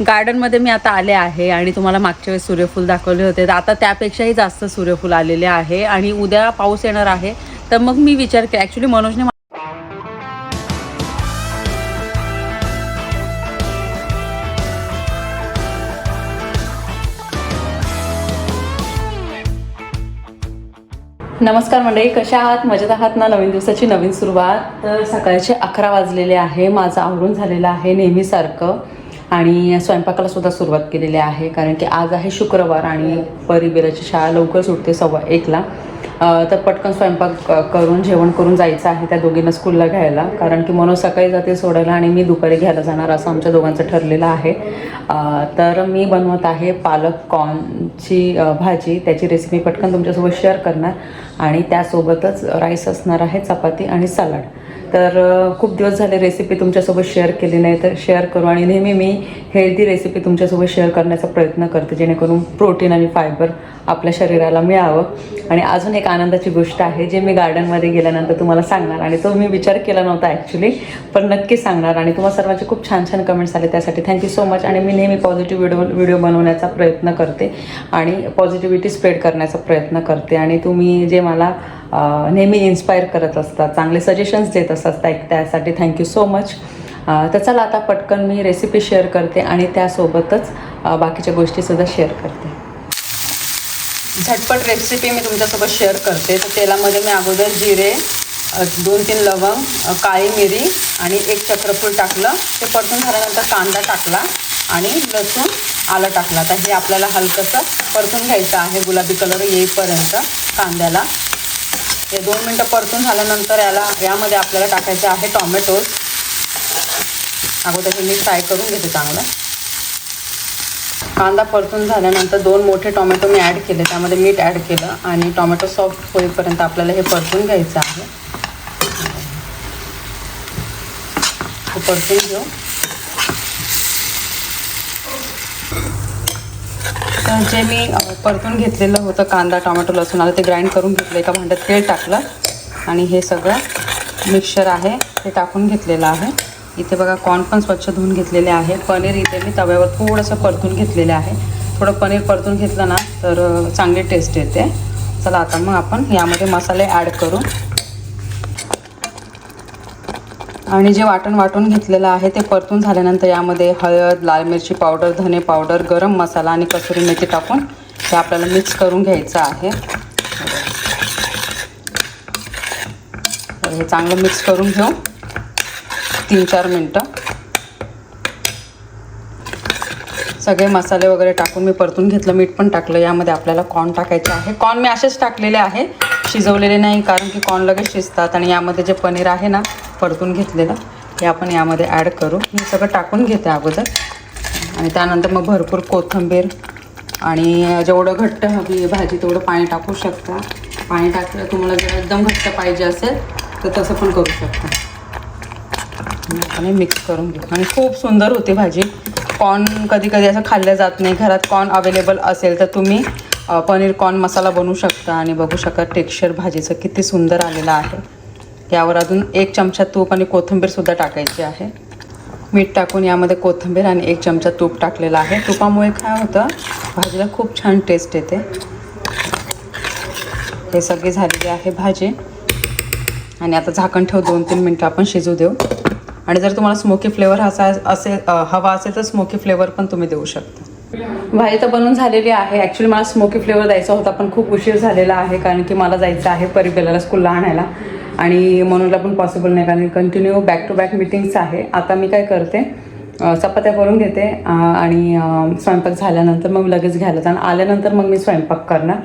गार्डनमध्ये मी आता आले आहे आणि तुम्हाला मागच्या वेळेस सूर्यफूल दाखवले होते. तर आता त्यापेक्षाही जास्त सूर्यफूल आलेले आहे आणि उद्या पाऊस येणार आहे. तर मग मी विचार केला. ॲक्च्युली मनोजने नमस्कार मंडळी कशा आहात? मजेत आहात ना? नवीन दिवसाची नवीन सुरुवात. तर सकाळचे अकरा वाजलेले आहे. माझं आवरून झालेलं आहे नेहमीसारखं. आणि स्वयंपाकाला सुद्धा सुरुवात केलेली आहे कारण की आज आहे शुक्रवार आणि परिबेलाची शाळा लवकर सुटते सव्वा एकला. तर पटकन स्वयंपाक करून जेवण करून जायचं आहे त्या दोघींना स्कूलला घ्यायला कारण की मनोज सकाळी जाते सोडायला आणि मी दुपारी घ्यायला जाणार असं आमच्या दोघांचं ठरलेलं आहे. तर मी बनवत आहे पालक कॉर्नची भाजी. त्याची रेसिपी पटकन तुमच्यासोबत शेअर करणार आणि त्यासोबतच राईस असणार आहे चपाती आणि सलाड तर खूप दिवस झाले रेसिपी तुमच्यासोबत शेअर केली नाही. तर शेअर करू आणि नेहमी मी हेल्दी रेसिपी तुमच्यासोबत शेअर करण्याचा प्रयत्न करते जेणेकरून प्रोटीन आणि फायबर आपल्या शरीराला मिळावं. आणि अजून एक आनंदाची गोष्ट आहे जे मी गार्डनमध्ये गेल्यानंतर तुम्हाला सांगणार आणि तो मी विचार केला नव्हता ॲक्च्युली पण नक्की सांगणार आणि तुम्हाला सर्वांचे खूप छान छान कमेंट्स आले त्यासाठी. थँक्यू सो मच आणि मी नेहमी पॉझिटिव्ह व्हिडिओ व्हिडिओ बनवण्याचा प्रयत्न करते आणि पॉझिटिव्हिटी स्प्रेड करण्याचा प्रयत्न करते आणि तुम्ही जे मला नेहमी इन्स्पायर करत असतात चांगले सजेशन्स देत असतात त्यासाठी थँक्यू सो मच तर चला आता पटकन मी रेसिपी शेअर करते आणि त्यासोबतच बाकीच्या गोष्टीसुद्धा शेअर करते. झटपट रेसिपी मी तुमच्यासोबत शेअर करते. तर तेलामध्ये मी अगोदर जिरे दोन तीन लवंग काळी मिरी आणि एक चक्रफूल टाकलं. ते परतून झाल्यानंतर कांदा टाकला आणि लसूण आलं टाकलं. आता हे आपल्याला हलकंसं परतून घ्यायचं आहे. गुलाबी कलर येईपर्यंत कांद्याला. हे दोन मिनटं परतून झाल्यानंतर याला यामध्ये आपल्याला टाकायचे आहे टॉमॅटोज. अगोदर हे मी फ्राय करून घेते चांगलं. कांदा परतून झाल्यानंतर दोन मोठे टोमॅटो मी ॲड केले. त्यामध्ये मीठ ॲड केलं आणि टोमॅटो सॉफ्ट होईपर्यंत आपल्याला हे परतून घ्यायचं आहे. हे परतून घेऊ. तर जे मी परतून घेतलेलं होतं कांदा टोमॅटो लसूण आलं ते ग्राइंड करून घेतलं. एका भांड्यात तेल टाकलं आणि हे सगळं मिक्सचर आहे ते टाकून घेतलेलं आहे. इथे बघा कॉर्न पण स्वच्छ धुवून घेतलेले आहे. पनीर इथे मी तव्यावर थोडंसं परतून घेतलेले आहे. थोडं पनीर परतून घेतलं ना तर चांगली टेस्ट येते. चला आता मग आपण यामध्ये मसाले ॲड करू. आणि जे वाटण वाटून घेतलेलं आहे ते परतून झाल्यानंतर यामध्ये हळद लाल मिरची पावडर धने पावडर गरम मसाला आणि कसुरी मेथी टाकून हे आपल्याला मिक्स करून घ्यायचं आहे. हे चांगलं मिक्स करून घेऊ. तीन चार मिनटं. सगळे मसाले वगैरे टाकून मी परतून घेतलं. मीठ पण टाकलं. यामध्ये आपल्याला कॉर्न टाकायचं आहे. कॉर्न मी असेच टाकलेले आहे. शिजवलेले नाही कारण की कॉर्न लगेच शिजतात आणि यामध्ये जे पनीर आहे ना परतून घेतलेलं हे आपण यामध्ये ॲड करू. मी सगळं टाकून घेते अगोदर. आणि त्यानंतर मग भरपूर कोथिंबीर आणि जेवढं घट्ट हवी भाजी तेवढं पाणी टाकू शकता. पाणी टाकलं तुम्हाला जर एकदम घट्ट पाहिजे असेल तर तसं पण करू शकता. आणि मिक्स करून घेऊ. आणि खूप सुंदर होते भाजी. कॉर्न कधी कधी असं खाल्लं जात नाही. घरात कॉर्न अवेलेबल असेल तर तुम्ही पनीर कॉर्न मसाला बनवू शकता आणि बघू शकता टेक्स्चर भाजीचं किती सुंदर आलेलं आहे. यावर अजून एक चमचा तूप आणि कोथिंबीरसुद्धा टाकायची आहे. मीठ टाकून यामध्ये कोथिंबीर आणि एक चमचा तूप टाकलेला आहे. तुपामुळे काय होतं? भाजीला खूप छान टेस्ट येते. हे सगळी झालेली आहे भाजी. आणि आता झाकण ठेव दोन तीन मिनटं आपण शिजू देऊ. आणि जर तुम्हाला स्मोकी फ्लेवर हसा असेल हवा असेल तर स्मोकी फ्लेवर पण तुम्ही देऊ शकता. भाजी तर बनवून झालेली आहे. ॲक्च्युली मला स्मोकी फ्लेवर द्यायचा होता पण खूप उशीर झालेला आहे कारण की मला जायचं आहे परिबेलाला स्कूलला आणायला. आणि म्हणूनला पण पॉसिबल नाही कारण continue back to back meetings आहे. आता मी काय करते चपात्या करून घेते आणि स्वयंपाक झाल्यानंतर मग लगेच घ्यायला जाणार. आल्यानंतर मग मी स्वयंपाक करणार.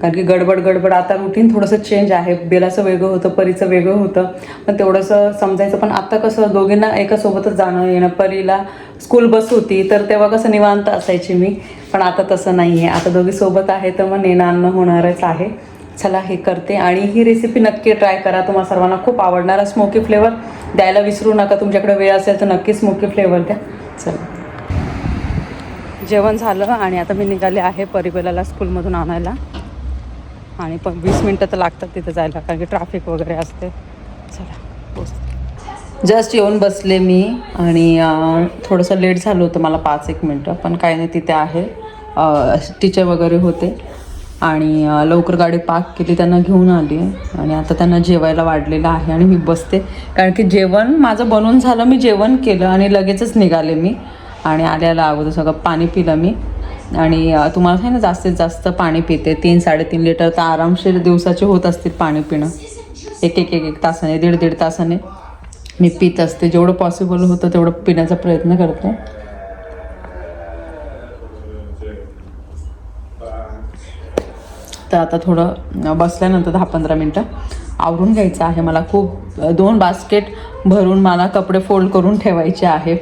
कारण की गडबड गडबड. आता रुटीन थोडंसं चेंज आहे. बेलाचं वेगळं होतं परीचं वेगळं होतं. पण तेवढंसं समजायचं. पण आता कसं दोघींना एकासोबतच जाणं येणं. परीला स्कूल बस होती तर तेव्हा कसं निवांत असायची मी. पण आता तसं नाही आहे आता दोघी सोबत आहे तर मग नेणं आणणं होणारच आहे. चला हे करते. आणि ही रेसिपी नक्की ट्राय करा. तुम्हाला सर्वांना खूप आवडणार स्मोकी फ्लेवर द्यायला विसरू नका. तुमच्याकडे वेळ असेल तर नक्की स्मोकी फ्लेवर द्या. चला. जेवण झालं आणि आता मी निघाले आहे परिबेलाला स्कूलमधून आणायला. आणि पण वीस मिनटं तर लागतात तिथं जायला कारण की ट्रॅफिक वगैरे असते. चला जस्ट येऊन बसले मी आणि थोडंसं लेट झालं होतं मला पाच एक मिनटं पण काही नाही तिथे आहे. टीचर वगैरे होते. आणि लवकर गाडी पार्क केली त्यांना घेऊन आली. आणि आता त्यांना जेवायला वाढलेलं आहे आणि मी बसते. कारण की जेवण माझं बनवून झालं मी जेवण केलं आणि लगेचच निघाले मी. आणि आल्याला अगोदर सगळं पाणी पिलं मी. आणि तुम्हाला आहे ना जास्तीत जास्त पाणी पिते. तीन साडेतीन लिटर तर आरामशीर दिवसाचे होत असतील पाणी पिणं. एक एक एक एक तासाने दीड दीड तासाने मी पित असते. जेवढं पॉसिबल होतं तेवढं पिण्याचा प्रयत्न करते. तर आता थोडं बसल्यानंतर दहा पंधरा मिनटं आवरून घ्यायचं आहे. मला खूप दोन बास्केट भरून मला कपडे फोल्ड करून ठेवायचे आहे.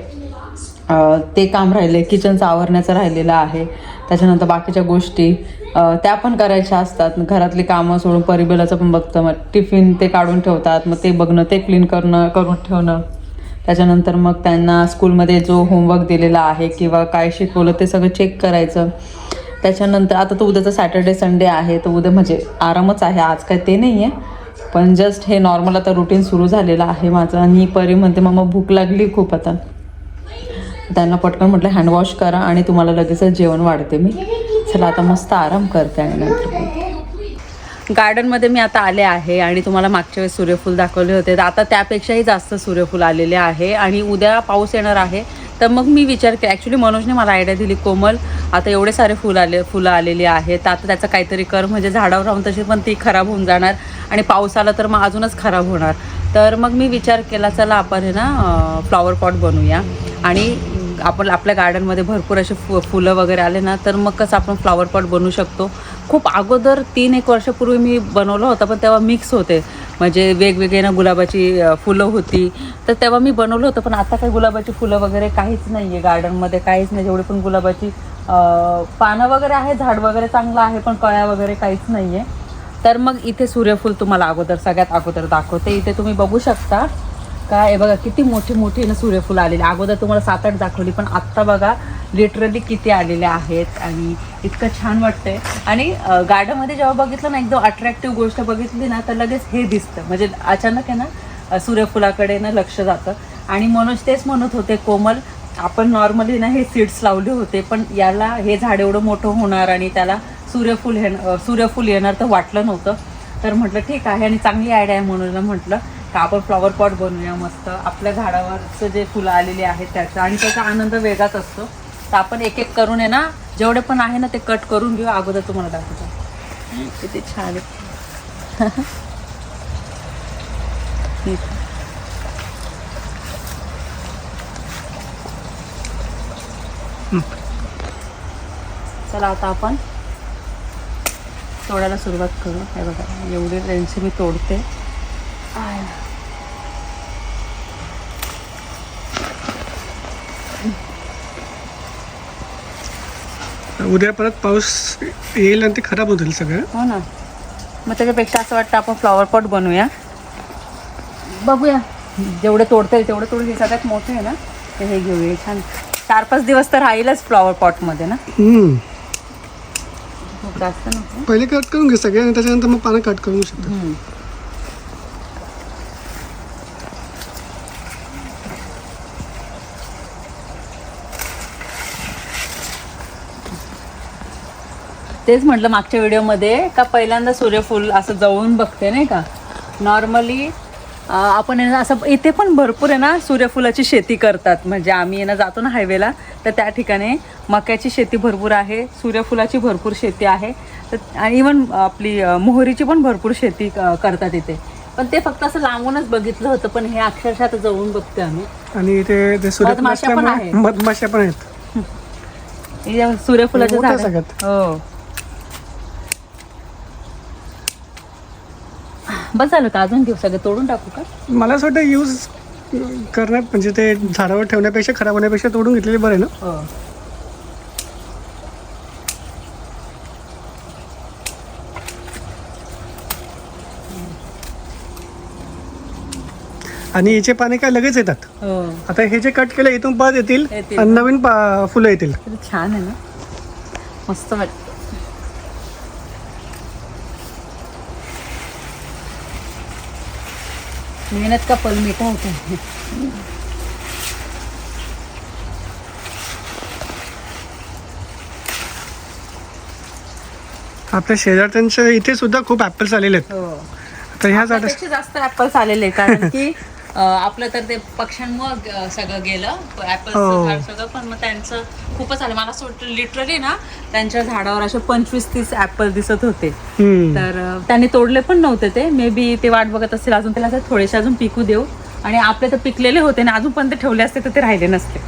ते काम राहिले किचनचं आवरण्याचं राहिलेलं आहे. त्याच्यानंतर बाकीच्या गोष्टी त्या पण करायच्या असतात. घरातली कामं सोडून परिबलाचं पण बघतं. मग टिफिन ते काढून ठेवतात. मग ते बघणं ते क्लीन करणं करून ठेवणं. त्याच्यानंतर मग त्यांना स्कूलमध्ये जो होमवर्क दिलेला आहे किंवा काय शिकवलं ते सगळं चेक करायचं. त्याच्यानंतर आता तर उद्याचं सॅटर्डे संडे आहे. तर उद्या म्हणजे आरामच आहे. आज काय ते नाही आहे पण जस्ट हे नॉर्मल आता रुटीन सुरू झालेलं आहे माझं. आणि परी म्हणते मग भूक लागली खूप आता. त्यांना पटकन म्हटलं हँडवॉश करा आणि तुम्हाला लगेचच जेवण वाढते मी. चला आता मस्त आराम करते आणि नंतर गार्डनमध्ये मी आता आले आहे आणि तुम्हाला मागच्या वेळेस सूर्यफूल दाखवले होते. तर आता त्यापेक्षाही जास्त सूर्यफूल आलेले आहे आणि उद्या पाऊस येणार आहे. तर मग मी विचार केला ॲक्च्युली मनोजने मला आयडिया दिली कोमल आता एवढे सारे फुलं आले फुलं आलेली आहेत. तर आता त्याचं काहीतरी कर म्हणजे झाडावर राहून तशी पण ती खराब होऊन जाणार आणि पाऊस आला तर मग अजूनच खराब होणार. तर मग मी विचार केला चला आपण हे ना फ्लॉवर पॉट बनवूया. आणि आपण आपल्या गार्डनमध्ये भरपूर असे फु फुलं वगैरे आले ना तर मग कसं आपण फ्लॉवर पॉट बनवू शकतो. खूप अगोदर तीन एक वर्षापूर्वी मी बनवलं होतं पण तेव्हा मिक्स होते. म्हणजे वेगवेगळे ना गुलाबाची फुलं होती. तर तेव्हा मी बनवलं होतं पण आता काही गुलाबाची फुलं वगैरे काहीच नाही आहे गार्डनमध्ये काहीच नाही. जेवढी पण गुलाबाची पानं वगैरे आहे झाड वगैरे चांगलं आहे पण कळ्या वगैरे काहीच नाही आहे तर मग इथे सूर्यफूल तुम्हाला अगोदर सगळ्यात अगोदर दाखवते. इथे तुम्ही बघू शकता. काय बघा किती मोठी मोठी ना सूर्यफूल आलेली. अगोदर तुम्हाला सात आठ दाखवली पण आत्ता बघा लिटरली किती आलेले आहेत. आणि इतकं छान वाटतंय. आणि गार्डनमध्ये जेव्हा बघितलं ना एकदम अट्रॅक्टिव्ह गोष्ट बघितली ना तर लगेच हे दिसतं. म्हणजे अचानक आहे ना सूर्यफुलाकडे ना लक्ष जातं. आणि मनोज तेच म्हणत होते कोमल आपण नॉर्मली ना हे सीड्स लावले होते पण याला हे झाड एवढं मोठं होणार आणि त्याला सूर्यफूल हे सूर्यफूल येणार तर वाटलं नव्हतं. तर म्हटलं ठीक आहे. आणि चांगली आयडिया आहे म्हणून म्हटलं तर आपण फ्लॉवर पॉट बनवूया मस्त. आपल्या झाडावरचं जे फुलं आलेली आहेत त्याचा. आणि त्याचा आनंद वेगळाच असतो. तर आपण एक एक करून आहे ना जेवढे पण आहे ना ते कट करून घेऊ. अगोदर तुम्हाला दाखवतो. किती छान आहे. चला आता आपण तोडायला सुरुवात करू. हे बघा एवढी रेंजची मी तोडते. आय. उद्या परत पाऊस येईल आणि ते खराब होतील सगळं. हो ना. मग त्याच्यापेक्षा असं वाटतं आपण फ्लॉवर पॉट बनवूया. बघूया. जेवढे तोडता येईल तेवढे तोडून सगळ्यात मोठे आहे ना. ते हे घेऊया. छान. चार पाच दिवस तर राहीलच फ्लॉवर पॉटमध्ये ना. हम्म. खूप जास्त नको. पहिले कट करून घे सगळे आणि त्याच्यानंतर मग पानं कट करू शकतो. हम्म. तेच म्हटलं मागच्या व्हिडिओमध्ये का पहिल्यांदा सूर्यफूल असं जवळून बघते नाही का? नॉर्मली आपण आहे ना असं इथे पण भरपूर आहे ना सूर्यफुलाची शेती करतात. म्हणजे आम्ही ना जातो ना हायवेला तर त्या ठिकाणी मक्याची शेती भरपूर आहे सूर्यफुलाची भरपूर शेती आहे. तर आणि इवन आपली मोहरीची पण भरपूर शेती करतात इथे. पण ते फक्त असं लांबूनच बघितलं होतं पण हे अक्षरशः जवळून बघते आम्ही. आणि इथे मधमाशा पण आहेत. मधमाशा पण आहेत. हे जे सूर्यफुलाचं मोठं झाड आहे. सगळ्यात. हो बस झालं का अजून घेऊ सगळं तोडून टाकू का? मला असं वाटतं यूज करण्यात म्हणजे ते झाडावर ठेवण्यापेक्षा खराब होण्यापेक्षा तोडून घेतलेले बरे ना? हो. आणि याचे पाने काय लगेच येतात? हो. आता हे जे कट केलं इथून परत येतील येतील. आणि नवीन पा- फुलं येतील. किती छान आहे ना? मस्त वाटतं मेहनत का फल मीठा होता है। आपल्या शेजारच्यांच्या इथे सुद्धा खूप ऍपल्स आलेले आहेत. हो. तर ह्या झाड त्यापेक्षा जास्त ऍपल्स आलेले कारण की आपलं तर ते पक्ष्यांमुळे सगळं गेलं. हो. ऍपल्सचं झाड सगळं पण मग त्यांचं खूपच आलं. मला असं वाटतं लिटरली ना त्यांच्या झाडावर असे पंचवीस तीस ऍपल दिसत होते. तर त्यांनी तोडले पण नव्हते ते. मे बी ते वाट बघत असतील अजून त्याला थोडेसे अजून पिकू देऊ. आणि आपले तर पिकलेले होते ना अजून पण ते ठेवले असते तर ते राहिले नसते.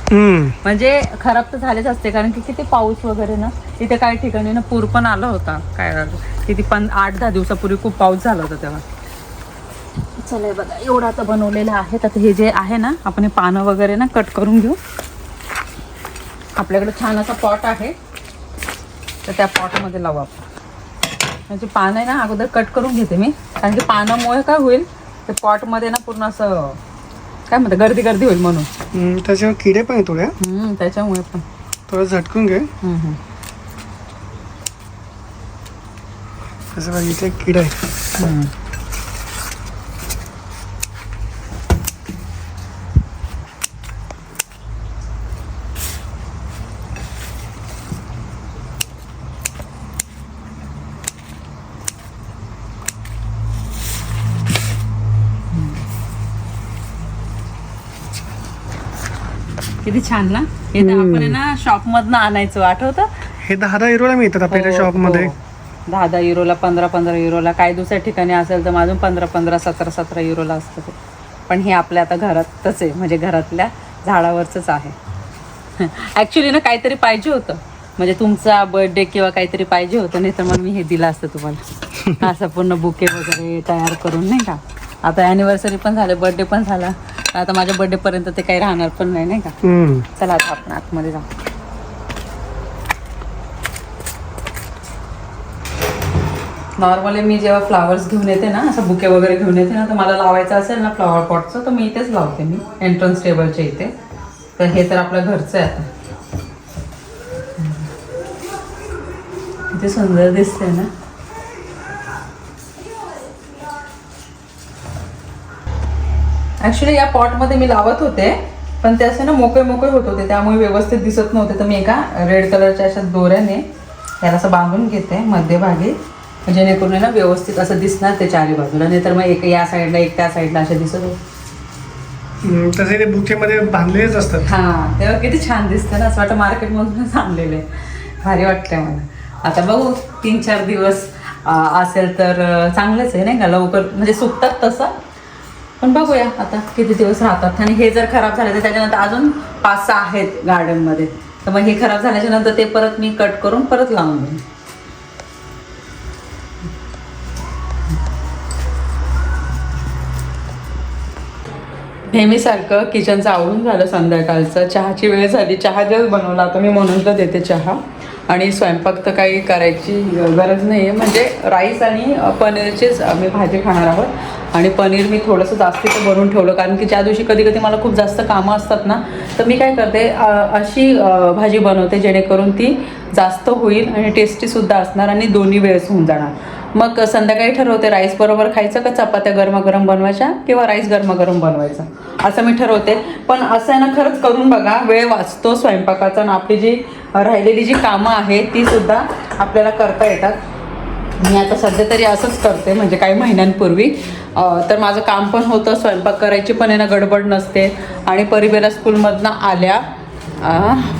म्हणजे खराब तर झालेच असते कारण की किती पाऊस वगैरे ना इथे काही ठिकाणी ना पूर पण आला होता. काय किती पण आठ दहा दिवसापूर्वी खूप पाऊस झाला होता तेव्हा. चला बघा एवढं आता बनवलेलं आहे. आता हे जे आहे ना आपण हे पानं वगैरे ना कट करून घेऊ. आपल्याकडे छान असा पॉट आहे. तर त्या पॉटमध्ये लावू आपण. म्हणजे पानं आहे ना अगोदर कट करून घेते मी. कारण की पानामुळे काय होईल ते पॉटमध्ये ना पूर्ण असं काय म्हणतात गर्दी गर्दी होईल म्हणून. त्याच्यावर किडे पण थोड्या. त्याच्यामुळे पण. थोडं झटकून घे. इथे किडा आहे. किती छान ना? हे तर आपण आहे ना शॉप मधनं आणायचो आठवतं? हे दहा दहा युरोला मिळतात आपल्या हो, शॉपमध्ये. हो. दहा दहा युरोला पंधरा पंधरा युरोला काही दुसऱ्या ठिकाणी असेल तर अजून पंधरा पंधरा सतरा सतरा युरोला असतं ते. पण हे आपल्या आता घरातच आहे म्हणजे घरातल्या झाडावरचंच आहे. ॲक्च्युली ना काहीतरी पाहिजे होतं. म्हणजे तुमचा बर्थडे किंवा काहीतरी पाहिजे होतं नाही तर मग मी हे दिलं असतं तुम्हाला. असं पूर्ण बुके वगैरे तयार करून नाही का? आता ॲनिव्हर्सरी पण झाले बर्थडे पण झाला. आता माझ्या बर्थडेपर्यंत ते काही राहणार पण नाही नाही का? हम्म. चला आता आपण आतमध्ये जाऊ. नॉर्मली मी जेव्हा फ्लावर्स घेऊन येते ना असं बुके वगैरे घेऊन येते ना तर मला लावायचं असेल ना फ्लॉवर पॉटचं तर मी इथेच लावते मी एंट्रन्स टेबलच्या इथे. तर हे तर आपलं घरचं आहे आता. किती सुंदर दिसते ना. ॲक्च्युली या पॉटमध्ये मी लावत होते पण ते असे ना मोकळे मोकळे होत होते त्यामुळे व्यवस्थित दिसत नव्हते. तर मी एका रेड कलरच्या अशा दोऱ्याने त्याला असं बांधून घेते मध्यभागी. जेणेकरून ना व्यवस्थित असं दिसणार ते चारी बाजूला. नाहीतर मग एक या साईडला एक त्या साईडला असे दिसत होते. तसे ते बुकेमध्ये बांधलेलेच असतात. हां तेव्हा किती छान दिसतं ना असं वाटतं मार्केटमधूनच आणलेलं. आहे भारी वाटतंय मला. आता बघू तीन चार दिवस असेल तर चांगलंच आहे नाही का? लवकर म्हणजे सुकतात तसं पण बघूया आता किती दिवस राहतात. आणि हे जर खराब झाले तर त्याच्यानंतर अजून पाच सहा आहेत गार्डनमध्ये तर मग हे खराब झाल्याच्यानंतर ते परत मी कट करून परत लावून देईन. नेहमीसारखं किचनचं आवरून झालं संध्याकाळचं. चहाची वेळ झाली. चहा जस्ट बनवला आता मी म्हणून तर देते चहा. आणि स्वयंपाक तर काही करायची गरज नाही आहे म्हणजे राईस आणि पनीरचीच आम्ही भाजी खाणार आहोत. आणि पनीर मी थोडंसं जास्तीचं बनवून ठेवलं. कारण की ज्या दिवशी कधी कधी मला खूप जास्त कामं असतात ना तर मी काय करते अशी भाजी बनवते जेणेकरून ती जास्त होईल आणि टेस्टीसुद्धा असणार आणि दोन्ही वेळेस होऊन जाणार. मग संध्याकाळी ठरवते राईस बरोबर खायचं का चपात्या गरमागरम बनवायच्या किंवा राईस गरमागरम बनवायचा? असं मी ठरवते. पण असं आहे ना खरंच करून बघा वेळ वाचतो स्वयंपाकाचा आणि आपली जी राहिलेली जी कामं आहेत ती सुद्धा आपल्याला करता येतात. मी आता सध्या तरी असंच करते म्हणजे काही महिन्यांपूर्वी. तर माझं काम पण होतं स्वयंपाक करायची पण आहे ना गडबड नसते. आणि परिबेला स्कूलमधनं आल्या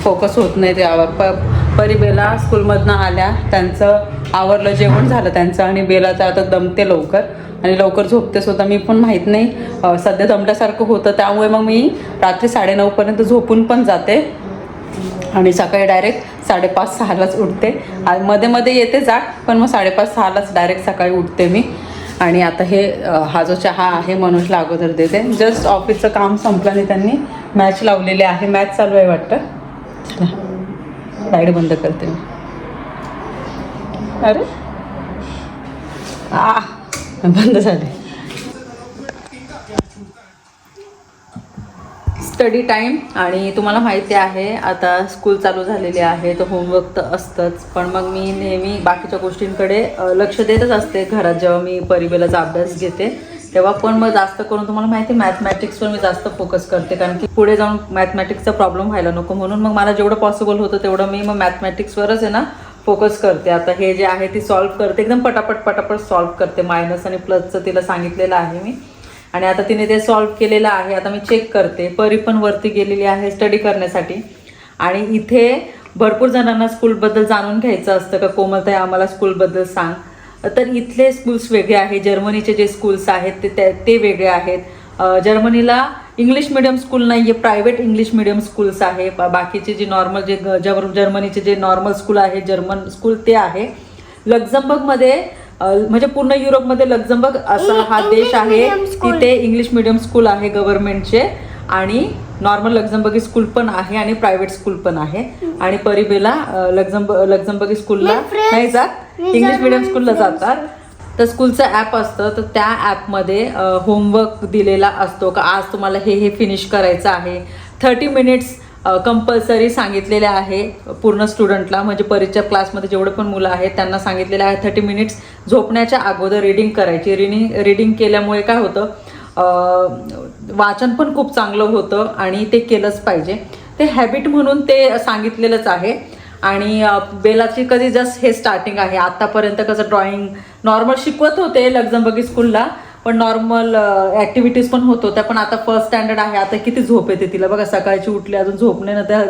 फोकस होत नाही त्यावर प परी बेला स्कूलमधनं आल्या. त्यांचं आवरलं जेवण झालं त्यांचं आणि बेलाचं आता दमते लवकर. आणि लवकर झोपते सुद्धा. मी पण माहीत नाही. सध्या दमल्यासारखं होतं. त्यामुळे मग मी रात्री साडेनऊपर्यंत झोपून पण जाते. आणि सकाळी डायरेक्ट साडेपाच सहालाच उठते. मध्ये मध्ये येते जाट पण मग साडेपाच सहालाच डायरेक्ट सकाळी उठते मी. आणि आता हे हा जो चहा आहे मनोजला अगोदर देते. जस्ट ऑफिसचं काम संपलं आणि त्यांनी मॅच लावलेली आहे. मॅच चालू आहे वाटतं? चला. लाइट बंद करते मी. अरे? आ बंद झाले. स्टडी टाईम आणि तुम्हाला माहिती आहे आता स्कूल चालू झालेली आहे तर होमवर्क तर असतंच. पण मग मी नेहमी बाकीच्या गोष्टींकडे लक्ष देतच असते. घरात जेव्हा मी परिवेलाचा अभ्यास घेते तेव्हा पण मग जास्त करून तुम्हाला माहिती आहे मॅथमॅटिक्सवर मी जास्त फोकस करते. कारण की पुढे जाऊन मॅथमॅटिक्सचा प्रॉब्लेम व्हायला नको. म्हणून मग मला जेवढं पॉसिबल होतं तेवढं मी मग मॅथमॅटिक्सवरच आहे ना फोकस करते. आता हे जे आहे ती सॉल्व्ह करते. एकदम पटापट पटापट सॉल्व्ह करते. मायनस आणि प्लसचं तिला सांगितलेलं आहे मी. आणि आता तिने ते सॉल्व्ह केलेलं आहे. आता मी चेक करते. परी पण वरती गेलेली आहे स्टडी करण्यासाठी. आणि इथे भरपूर जणांना स्कूलबद्दल जाणून घ्यायचं असतं का? कोमलताई आम्हाला स्कूलबद्दल सांग. तर इथले स्कूल्स वेगळे आहेत जर्मनीचे जे स्कूल्स आहेत ते ते- वेगळे आहेत. जर्मनीला इंग्लिश मिडियम स्कूल नाही आहे प्रायव्हेट इंग्लिश मिडियम स्कूल्स आहे बाकीचे जे नॉर्मल जे जर्मनीचे जे नॉर्मल स्कूल आहे जर्मन स्कूल ते आहे. लक्झमबर्गमध्ये म्हणजे पूर्ण युरोपमध्ये लक्झमबर्ग असा हा देश आहे तिथे इंग्लिश मिडियम स्कूल आहे गव्हर्नमेंटचे आणि नॉर्मल लक्झमबर्गी स्कूल पण आहे आणि प्रायव्हेट स्कूल पण आहे. आणि परिबेला अ, लक्झमब लक्झमबर्गी स्कूलला नाही जात. इंग्लिश मिडियम स्कूलला जातात. तर स्कूलचं ॲप असतं तर त्या ॲपमध्ये होमवर्क दिलेला असतो. का आज तुम्हाला हे हे फिनिश करायचं आहे. थर्टी मिनिट्स कंपल्सरी सांगितलेले आहे पूर्ण स्टुडंटला म्हणजे परीक्षा क्लासमध्ये जेवढे पण मुलं आहेत त्यांना सांगितलेलं आहे थर्टी मिनिट्स झोपण्याच्या अगोदर रीडिंग करायची. रिडिंग रीडिंग केल्यामुळे काय होतं वाचन पण खूप चांगलं होतं आणि ते केलंच पाहिजे. ते हॅबिट म्हणून ते सांगितलेलंच आहे. आणि बेलाची कधी जस्ट हे स्टार्टिंग आहे. आत्तापर्यंत कसं ड्रॉइंग नॉर्मल शिकवत होते लक्झमबर्गी स्कूलला पण नॉर्मल ॲक्टिव्हिटीज पण होत होत्या. पण आता फर्स्ट स्टँडर्ड आहे. आता किती झोप येते तिला. बघा सकाळची उठली अजून झोपणे ना त्या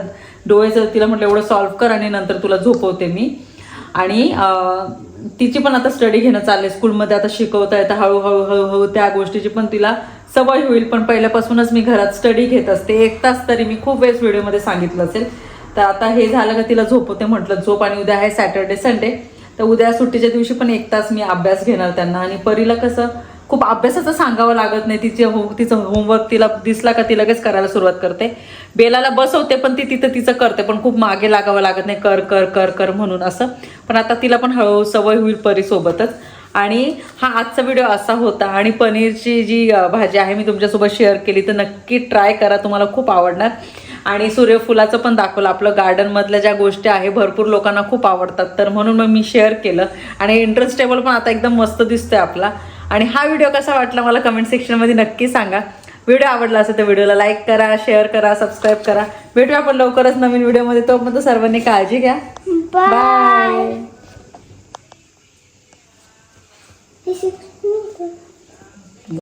डोळेचं तिला म्हटलं एवढं सॉल्व्ह कर आणि नंतर तुला झोपवते मी. आणि तिची पण आता स्टडी घेणं चालले स्कूलमध्ये आता शिकवता येतं. हळूहळू हळूहळू त्या गोष्टीची पण तिला सवय होईल. पण पहिल्यापासूनच मी घरात स्टडी घेत असते. एक तास तरी मी खूप वेळेस व्हिडिओमध्ये सांगितलं असेल. तर आता हे झालं का तिला झोपवते म्हटलं झोप आणि उद्या आहे सॅटर्डे संडे. तर उद्या सुट्टीच्या दिवशी पण एक तास मी अभ्यास घेणार त्यांना. आणि परीला कसं खूप अभ्यासाचं सांगावं लागत नाही. तिचे होम तिचं होमवर्क तिला दिसला का ती लगेच करायला सुरुवात करते. बेलाला बसवते पण ती तिथं तिचं करते पण खूप मागे लागावं लागत नाही. कर कर कर कर म्हणून असं. पण आता तिला पण हळूहळू सवय होईल परीसोबतच आणि हा आजचा व्हिडिओ असा होता. आणि पनीरची जी भाजी आहे मी तुमच्यासोबत शेअर केली. तर नक्की ट्राय करा. तुम्हाला खूप आवडणार. आणि सूर्यफुलाचं पण दाखवलं. आपलं गार्डनमधल्या ज्या गोष्टी आहे भरपूर लोकांना खूप आवडतात. तर म्हणून मग मी शेअर केलं. आणि इंटरेस्टेबल पण आता एकदम मस्त दिसतोय आपला. आणि हा व्हिडिओ कसा वाटला मला कमेंट सेक्शनमध्ये नक्की सांगा. व्हिडिओ आवडला असेल तर व्हिडिओला लाईक करा शेअर करा सबस्क्राईब करा. भेटूया आपण लवकरच नवीन व्हिडिओमध्ये तोपर्यंत सर्वांनी काळजी घ्या. बाय